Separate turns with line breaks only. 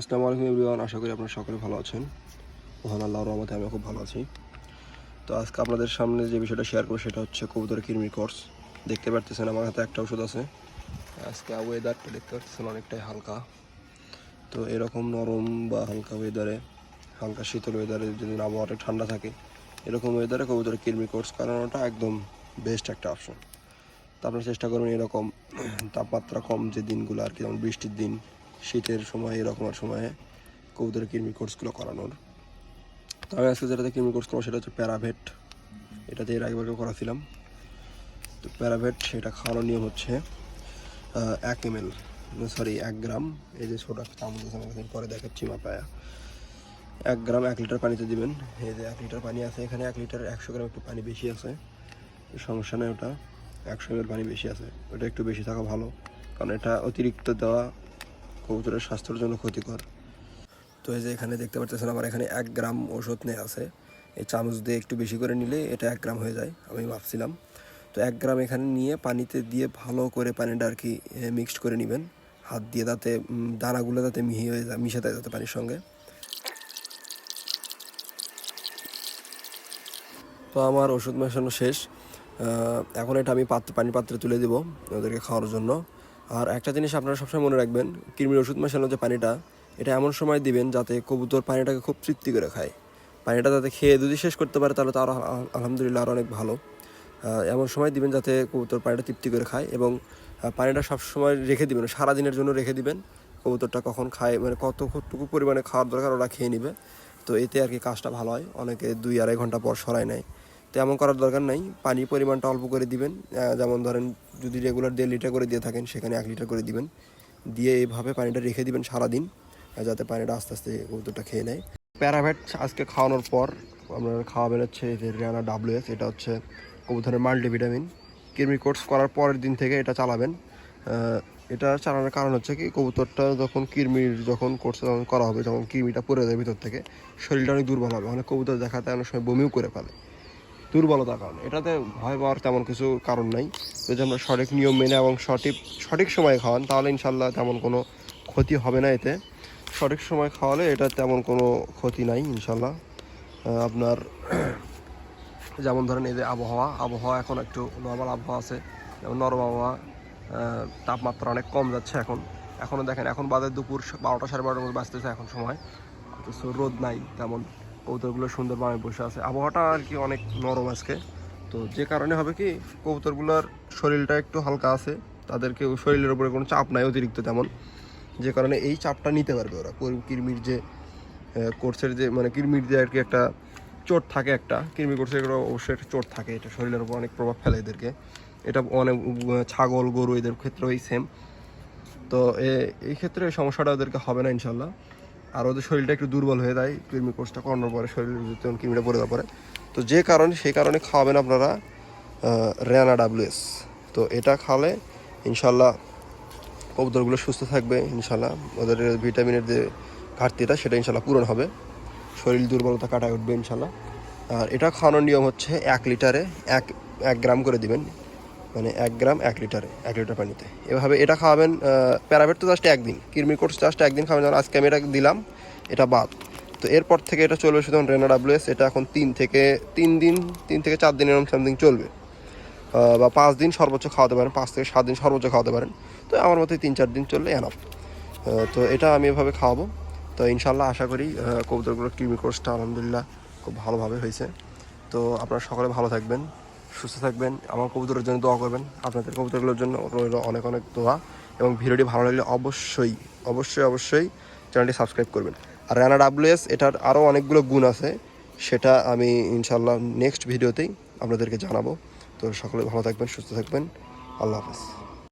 আসসালামু আলাইকুম এভরিওয়ান, আশা করি আপনারা সকলে ভালো আছেন। মহান আল্লাহর রহমতে আমি খুব ভালো আছি। তো আজকে আপনাদের সামনে যে বিষয়টা শেয়ার করব সেটা হচ্ছে কবুতরের কৃমির কোর্স দেখতে পারতেছেন, আমার হাতে একটা ওষুধ আছে। আজকে ওয়েদারটা দেখতে পাচ্ছেন অনেকটাই হালকা। তো এরকম নরম বা হালকা ওয়েদারে হালকা শীতল ওয়েদারে যদি আবহাওয়াটা ঠান্ডা থাকে, এরকম ওয়েদারে কবুতরের কৃমি কোর্স করানোটা একদম বেস্ট একটা অপশন তো আপনারা চেষ্টা করবেন এরকম তাপমাত্রা কম যে দিনগুলো আর কি, যেমন বৃষ্টির দিন শীতের সময় এরকম সময়ে কবুতরের কৃমি কোর্সগুলো করানোর। তো আমি আজকে যেটাতে কৃমি কোর্স করব সেটা হচ্ছে প্যারাভেট। এটাতে এর আগেবারও করাছিলাম। তো প্যারাভেট সেটা খাওয়ানোর নিয়ম হচ্ছে এক এম এল সরি এক গ্রাম। এই যে ছোটো চামচ আছে আমার কাছে, পরে দেখাচ্ছি মাপায়া। এক গ্রাম এক লিটার পানিতে দিবেন। এই যে এক লিটার পানি আছে এখানে এক লিটার একশো গ্রাম একটু পানি বেশি আছে। সমস্যা নেই ওটা একশো এম পানি বেশি আছে। ওটা একটু বেশি থাকা ভালো। কারণ এটা অতিরিক্ত দেওয়া কবুতরের স্বাস্থ্যের জন্য ক্ষতিকর। তো এই যে এখানে দেখতে পাচ্ছেন আমার এখানে এক গ্রাম ওষুধ নেই আছে। এই চামচ দিয়ে একটু বেশি করে নিলে এটা এক গ্রাম হয়ে যায়, আমি ভাবছিলাম। তো এক গ্রাম এখানে নিয়ে পানিতে দিয়ে ভালো করে পানিটা আর কি মিক্সড করে নেবেন। হাত দিয়ে তাতে দানাগুলো তাতে মিহি হয়ে যায়, মিশে যায় তাতে পানির সঙ্গে। তো আমার ওষুধ মেশানো শেষ। এখন এটা আমি পাত্র, পানির পাত্রে তুলে দেবো ওদেরকে খাওয়ার জন্য। আর একটা জিনিস আপনারা সবসময় মনে রাখবেন, কৃমির ওষুধ মেশানো যে পানিটা, এটা এমন সময় দিবেন যাতে কবুতর পানিটাকে খুব তৃপ্তি করে খায়। পানিটা যাতে খেয়ে যদি শেষ করতে পারে, তাহলে তো আরও আলহামদুলিল্লাহ আরও অনেক ভালো। এমন সময় দিবেন যাতে কবুতর পানিটা তৃপ্তি করে খায় এবং পানিটা সবসময় রেখে দিবেন সারা দিনের জন্য রেখে দিবেন। কবুতরটা কখন খায় মানে কতটুকু পরিমাণে খাওয়ার দরকার ওরা খেয়ে নেবে। তো এতে আর কি কাজটা ভালো হয়। অনেকে দুই আড়াই ঘণ্টা পর সরায় নেয়। তো এমন করার দরকার নাই। পানির পরিমাণটা অল্প করে দিবেন। যেমন ধরেন যদি রেগুলার দেড় লিটার করে দিয়ে থাকেন, সেখানে এক লিটার করে দিবেন। দিয়ে এইভাবে পানিটা রেখে দিবেন সারাদিন যাতে পানিটা আস্তে আস্তে কবুতরটা খেয়ে নেয়। প্যারাভেট আজকে খাওয়ানোর পর আপনারা খাওয়াবেন হচ্ছে যে রিয়ানা ডাব্লিউএস, এটা হচ্ছে কবুতরের মাল্টিভিটামিন কৃমি কোর্স করার পরের দিন থেকে এটা চালাবেন। এটা চালানোর কারণ হচ্ছে কি, কবুতরটা যখন কৃমির যখন কোর্স করা হবে যখন কৃমিটা পড়ে যায় ভিতর থেকে। শরীরটা অনেক দুর্বল হবে। অনেক কবুতর দেখাতে অনেক সময় বমিও করে ফেলে। দুর্বলতার কারণে। এটাতে ভয় পাওয়ার তেমন কিছু কারণ নাই। যদি আমরা সঠিক নিয়ম মেনে এবং সঠিক সঠিক সময়ে খাওয়ান, তাহলে ইনশাল্লাহ তেমন কোনো ক্ষতি হবে না এতে। সঠিক সময় খাওয়ালে এটা তেমন কোনো ক্ষতি নাই ইনশাল্লাহ আপনার যেমন ধরেন এই যে আবহাওয়া আবহাওয়া এখন একটু নর্মাল আবহাওয়া আছে। যেমন নরম আবহাওয়া তাপমাত্রা অনেক কম যাচ্ছে এখন। এখনও দেখেন, এখন বাদে দুপুর বারোটা সাড়ে বারোটার মধ্যে বাঁচতেছে এখন সময়। অথচ রোদ নাই তেমন। কবুতরগুলো সুন্দরভাবে বসে আছে। আবহাওয়াটা আর কি অনেক নরম আজকে। তো যে কারণে হবে কি, কবুতরগুলোর শরীরটা একটু হালকা আছে। তাদেরকে শরীরের উপরে কোনো চাপ নাই অতিরিক্ত তেমন। যে কারণে এই চাপটা নিতে পারবে ওরা। কর- কৃমির যে কোর্সের যে মানে কৃমির যে আর কি একটা চোট থাকে একটা। কৃমি কোর্সের অবশ্যই একটা চোট থাকে। এটা শরীরের উপর অনেক প্রভাব ফেলে এদেরকে। এটা অনেক ছাগল, গরু এদের ক্ষেত্রেও এই সেম তো এই ক্ষেত্রে সমস্যাটা ওদেরকে হবে না ইনশাল্লাহ। আর ওদের শরীরটা একটু দুর্বল হয়ে যায়, কৃমি কোষটা করানোর পরে শরীরের ভিতরে কৃমিটা পড়ে পরে। তো যে কারণে, সেই কারণে খাওয়াবেন আপনারা রেনা ডাব্লিউএস। তো এটা খাওয়ালে ইনশাল্লাহ কবুতরগুলো সুস্থ থাকবে, ইনশাল্লাহ ওদের ভিটামিনের যে ঘাটতিটা, সেটা ইনশাল্লাহ পূরণ হবে। শরীর দুর্বলতা কাটায় উঠবে ইনশাল্লাহ। আর এটা খাওয়ানোর নিয়ম হচ্ছে এক লিটারে এক এক গ্রাম করে দিবেন। মানে এক গ্রাম এক লিটারে, এক লিটার পানিতে। এভাবে এটা খাওয়াবেন প্যারাভেট তো জাস্ট একদিন কৃমি কোর্স জাস্ট একদিন খাওয়াবেন যেমন আজকে আমি এটা দিলাম, এটা বাদ। তো এরপর থেকে এটা চলবে শুধু রেনা ডাব্লিউএস এটা এখন তিন থেকে, তিন দিন, তিন থেকে চার দিন এরকম সামথিং চলবে। বা পাঁচ দিন সর্বোচ্চ খাওয়াতে পারেন, পাঁচ থেকে সাত দিন সর্বোচ্চ খাওয়াতে পারেন। তো আমার মতে তিন চার দিন চললে এনাফ তো এটা আমি এভাবে খাওয়াবো। তো ইনশাল্লাহ আশা করি কবুতরগুলোর কৃমি কোর্সটা আলহামদুলিল্লাহ খুব ভালোভাবে হয়েছে। তো আপনারা সকলে ভালো থাকবেন। সুস্থ থাকবেন, আমার কবুতরের জন্য দোয়া করবেন, আপনাদের কবুতরগুলোর জন্য রইল অনেক অনেক দোয়া এবং ভিডিওটি ভালো লাগলে অবশ্যই অবশ্যই অবশ্যই চ্যানেলটি সাবস্ক্রাইব করবেন। আর রানা ডাব্লিউএস, এটার আরও অনেকগুলো গুণ আছে, সেটা আমি ইনশাল্লাহ নেক্সট ভিডিওতেই আপনাদেরকে জানাব। তো সকলে ভালো থাকবেন, সুস্থ থাকবেন, আল্লাহ হাফেজ।